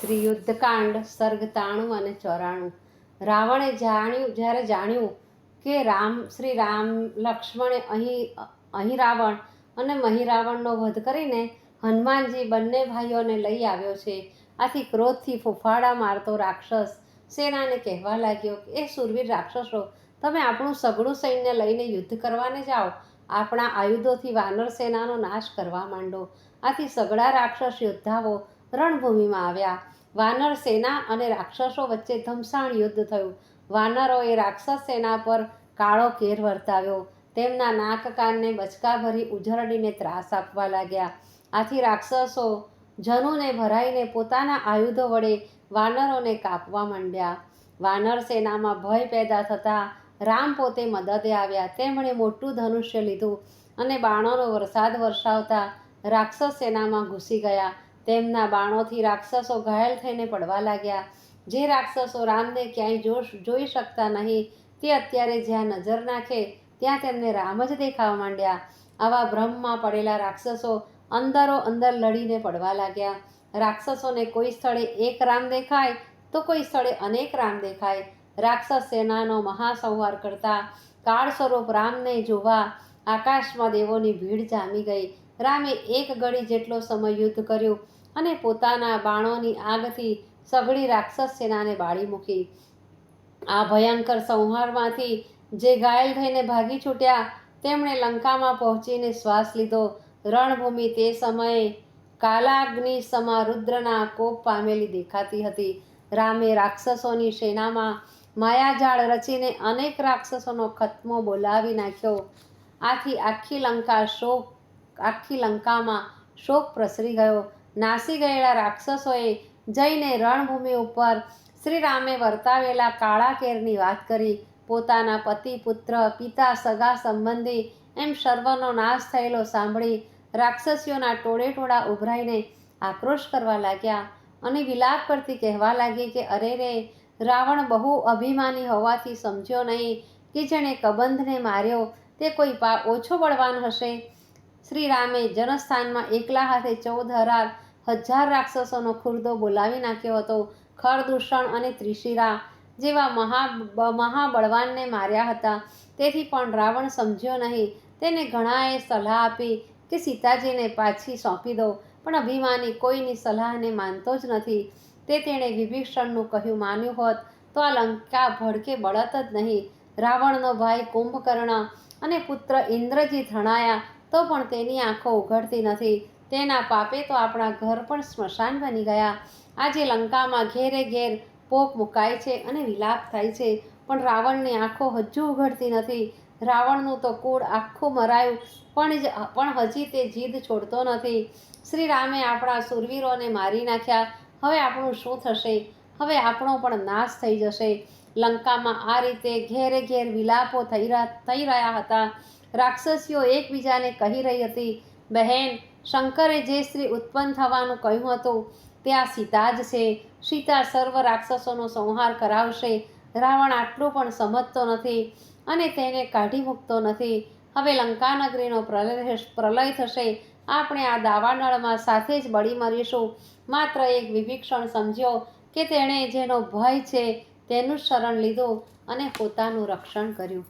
શ્રી યુદ્ધકાંડ સર્ગ તાણું અને ચોરાણું. રાવણે જાણ્યું, જ્યારે જાણ્યું કે રામ શ્રી રામ લક્ષ્મણે અહીં અહીં રાવણ અને મહી રાવણનો વધ કરીને હનુમાનજી બંને ભાઈઓને લઈ આવ્યો છે. આથી ક્રોધથી ફૂફાડા મારતો રાક્ષસ સેનાને કહેવા લાગ્યો કે, એ સુરવીર રાક્ષસો, તમે આપણું સઘળું સૈન્ય લઈને યુદ્ધ કરવાને જાઓ. આપણા આયુધોથી વાનર સેનાનો નાશ કરવા માંડો. આથી સઘળા રાક્ષસ યોદ્ધાઓ રણભૂમિમાં આવ્યા. વાનર સેના અને રાક્ષસો વચ્ચે ધમસાણ યુદ્ધ થયું. વાનરોએ રાક્ષસ સેના પર કાળો કેર વર્તાવ્યો. તેમના નાક કાનને બચકા ભરી ઉજરડીને ત્રાસ આપવા લાગ્યા. આથી રાક્ષસો જનુને ભરાઈને પોતાના આયુધો વડે વાનરોને કાપવા માંડ્યા. વાનર સેનામાં ભય પેદા થતાં રામ પોતે મદદે આવ્યા. તેમણે મોટું ધનુષ્ય લીધું અને બાણોનો વરસાદ વરસાવતા રાક્ષસ સેનામાં ઘૂસી ગયા. તેમના બાણોથી રાક્ષસો ઘાયલ થઈને પડવા લાગ્યા. જે રાક્ષસો રામને ક્યાંય જોશ, જોઈ શકતા નહીં, તે અત્યારે જ્યાં નજર નાખે, ત્યાં તેમને રામ જ દેખાવા માંડ્યા. આવા ભ્રમમાં પડેલા રાક્ષસો અંદરો અંદર લડીને પડવા લાગ્યા. રાક્ષસોને કોઈ સ્થળે એક રામ દેખાય, તો કોઈ સ્થળે અનેક રામ દેખાય. રાક્ષસ સેનાનો મહાસંહાર કરતા કાળ સ્વરૂપ રામને જોવા આકાશમાં દેવોની ભીડ જામી ગઈ. રામે એક ઘડી જેટલો સમય યુદ્ધ કર્યું અને પોતાના બાણોની આગથી સઘળી રાક્ષસ સેનાને બાળી મૂકી. આ ભયંકર સંહારમાંથી જે ઘાયલ થઈને ભાગી છૂટ્યા, તેમણે લંકામાં પહોંચીને શ્વાસ લીધો. રણભૂમિ તે સમયે કાલાગ્નિ સમા રુદ્રના કોપ પામેલી દેખાતી હતી. રામે રાક્ષસોની સેનામાં માયાજાળ રચીને અનેક રાક્ષસોનો ખત્મો બોલાવી નાખ્યો. આથી આખી લંકા શોક, આખી લંકામાં શોક પ્રસરી ગયો. નાસી ગયેલા રાક્ષસોએ જઈને રણભૂમિ ઉપર શ્રી રામે વર્તાવેલા કાળા કેરની વાત કરી. પોતાના પતિ, પુત્ર, પિતા, સગા સંબંધી એમ સર્વનો નાશ થયેલો સાંભળી રાક્ષસીઓના ટોળે ટોળા ઉભરાઈને આક્રોશ કરવા લાગ્યા અને વિલાપ કરતી કહેવા લાગી કે, અરે રે, રાવણ બહુ અભિમાની હોવાથી સમજ્યો નહીં કે જેણે કબંધને માર્યો, તે કોઈ પા, ઓછો બળવાન હશે. શ્રી રામે જનસ્થાનમાં એકલા હાથે ચૌદ હરાર હજાર રાક્ષસોનો ખુરદો બોલાવી નાખ્યો હતો. ખરદૂષણ અને ત્રિશિરા જેવા મહા મહાબળવાનને માર્યા હતા. તેથી પણ રાવણ સમજ્યો નહીં. તેને ઘણાએ સલાહ આપી કે સીતાજીને પાછી સોંપી દો, પણ અભિમાની કોઈની સલાહને માનતો જ નથી. તે તેણે વિભીષણનું કહ્યું માન્યું હોત તો આ લંકા ભડકે બળત જ નહીં. રાવણનો ભાઈ કુંભકર્ણ અને પુત્ર ઇન્દ્રજીત હણાયા તો પણ તેની આંખો ઉઘડતી નથી. તેના પાપે તો આપણા ઘર પણ સ્મશાન બની ગયા. આજે લંકામાં ઘેરે ઘેર પોક મુકાય છે અને વિલાપ થાય છે, પણ રાવણની આંખો હજુ ઉઘડતી નથી. રાવણનું તો કુળ આખું મરાયું, પણ જ, પણ હજી તે જીદ છોડતો નથી. શ્રી રામે આપણા સુરવીરોને મારી નાખ્યા. હવે આપણું શું થશે? હવે આપણો પણ નાશ થઈ જશે. લંકામાં આ રીતે ઘેરે ઘેર વિલાપો થઈ રહ્યા થઈ રહ્યા હતા. રાક્ષસીઓ એકબીજાને કહી રહી હતી, બહેન, શંકરે જે સ્ત્રી ઉત્પન્ન થવાનું કહ્યું હતું તે આ સીતા જ છે. સીતા સર્વ રાક્ષસોનો સંહાર કરાવશે. રાવણ આટલું પણ સમજતો નથી અને તેને કાઢી મૂકતો નથી. હવે લંકાનગરીનો પ્રલય પ્રલય થશે. આપણે આ દાવાનળમાં સાથે જ બળી મરીશું. માત્ર એક વિભીક્ષણ સમજ્યો કે તેણે જેનો ભય છે તેનું શરણ લીધું અને પોતાનું રક્ષણ કર્યું.